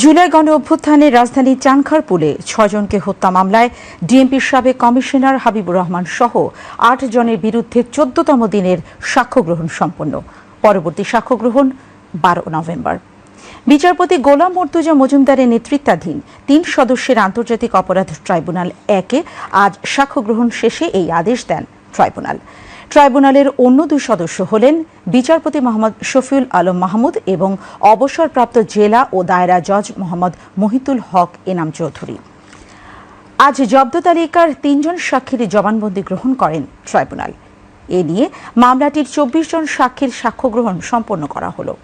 জুলাই গণ অভ্যুত্থানে রাজধানীর চানখারপুলে ছজনকে হত্যা মামলায় ডিএমপির সাবেক কমিশনার হাবিবুর রহমান সহ আট জনের বিরুদ্ধে চোদ্দতম দিনের সাক্ষ্য গ্রহণ সম্পন্ন। পরবর্তী সাক্ষ্য গ্রহণ বারো নভেম্বর। বিচারপতি গোলাম মর্তুজা মজুমদারের নেতৃত্বাধীন তিন সদস্যের আন্তর্জাতিক অপরাধ ট্রাইব্যুনাল একে আজ সাক্ষ্য গ্রহণ শেষে এই আদেশ দেন ট্রাইব্যুনাল। ট্রাইব্যুনালের অন্য দুই সদস্য হলেন বিচারপতি মোহাম্মদ শফিউল আলম মাহমুদ এবং অবসরপ্রাপ্ত জেলা ও দায়রা জজ মোহাম্মদ মহিতুল হক এনাম চৌধুরী। আজ জব্দ তালিকার তিনজন সাক্ষীর জবানবন্দি গ্রহণ করেন ট্রাইব্যুনাল। এ নিয়ে মামলাটির চব্বিশ জন সাক্ষীর সাক্ষ্য গ্রহণ সম্পন্ন করা হলো।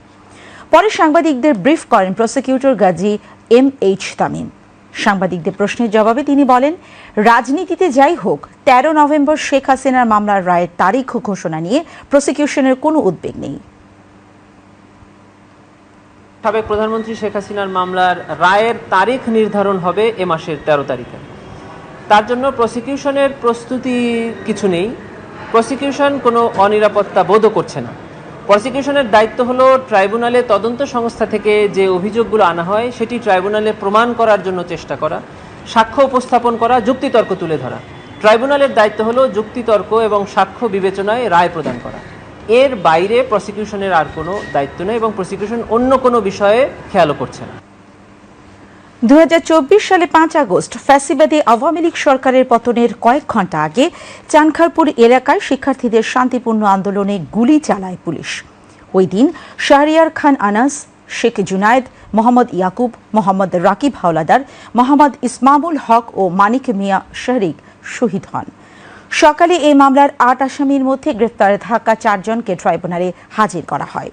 পরে সাংবাদিকদের ব্রিফ করেন prosecutor Gazi M H Tamim. সাংবাদিকদের প্রশ্নের জবাবে তিনি বলেন, রাজনীতিতে যাই হোক, তেরো নভেম্বর শেখ হাসিনার মামলার রায়ের তারিখ ঘোষণা নিয়ে প্রসিকিউশনের কোনো উদ্বেগ নেই। সাবেক প্রধানমন্ত্রী শেখ হাসিনার মামলার রায়ের তারিখ নির্ধারণ হবে এ মাসের তেরো তারিখে। তার জন্য প্রসিকিউশনের প্রস্তুতি কিছু নেই। প্রসিকিউশন কোনো অনিরাপত্তা বোধও করছে না। প্রসিকিউশনের দায়িত্ব হলো ট্রাইব্যুনালে তদন্ত সংস্থা থেকে যে অভিযোগগুলো আনা হয়, সেটি ট্রাইব্যুনালে প্রমাণ করার জন্য চেষ্টা করা, সাক্ষ্য উপস্থাপন করা, যুক্তিতর্ক তুলে ধরা। ট্রাইব্যুনালের দায়িত্ব হলো যুক্তিতর্ক এবং সাক্ষ্য বিবেচনায় রায় প্রদান করা। এর বাইরে প্রসিকিউশনের আর কোনো দায়িত্ব নেই এবং প্রসিকিউশন অন্য কোনো বিষয়ে খেয়ালও করছে না। দু হাজার চব্বিশ সালে পাঁচ আগস্ট ফ্যাসিবাদী আওয়ামী লীগ সরকারের পতনের কয়েক ঘণ্টা আগে চানখারপুর এলাকায় শিক্ষার্থীদের শান্তিপূর্ণ আন্দোলনে গুলি চালায় পুলিশ। ওই দিন শাহরিয়ার খান আনাস, শেখ জুনায়েদ, মোহাম্মদ ইয়াকুব, মোহাম্মদ রাকিব হাওলাদার, মোহাম্মদ ইসমামুল হক ও মানিক মিয়া শহরিক শহীদ হন। সকালে এই মামলার আট আসামির মধ্যে গ্রেফতার থাকা চারজনকে ট্রাইব্যুনালে হাজির করা হয়।